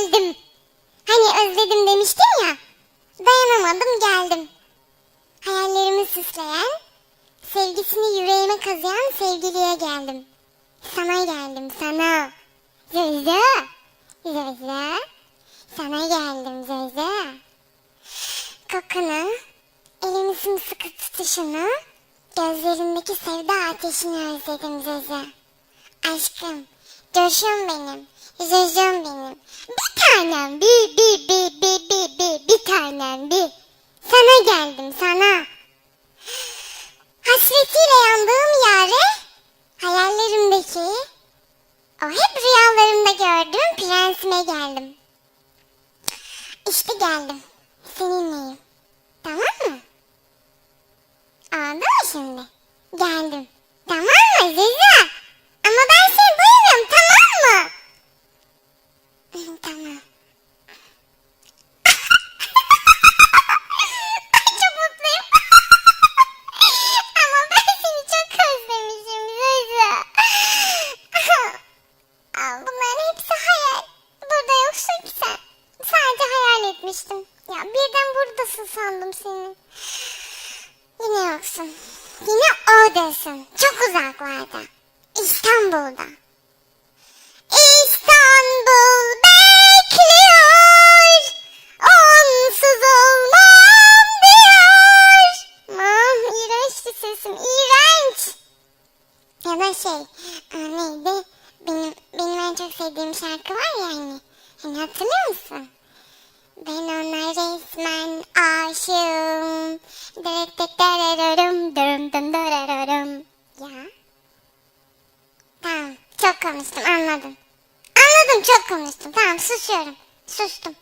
geldim. Hani özledim demiştin ya. Dayanamadım geldim. Hayallerimi süsleyen, sevgisini yüreğime kazıyan sevgiliye geldim. Sana geldim sana. Zözü. Zözü. Sana geldim Zözü. Kokunu, elimi sımsıkı tutuşunu, gözlerindeki sevda ateşini özledim Zözü. Aşkım, coşum benim, Zözüm benim. Bir tanem, bir, bir, bir, bir, bir, bir, bir tanem, bir. Sana geldim, sana. Hasretiyle yandığım yare, hayallerimdeki, o hep rüyalarımda gördüğüm prensime geldim. İşte geldim. Seninleyim. Tamam mı? Anladın mı şimdi? Geldim. Tamam mı Ziza? Ya birden buradasın sandım seni. Yine yoksun. Yine oradasın. Çok uzaklarda. İstanbul'da. İstanbul bekliyor. Onsuz olmam diyor. Aman iğrençti sesim. iğrenç. Ya da şey aa, neydi? Benim, benim en çok sevdiğim şarkı var ya hani. Hani hatırlıyor musun? Ben ona resmen aşığım. Dırırırırırım, dırım dım dırırırım. Ya. Tamam çok konuştum anladım. Anladım çok konuştum. Tamam susuyorum. Sustum.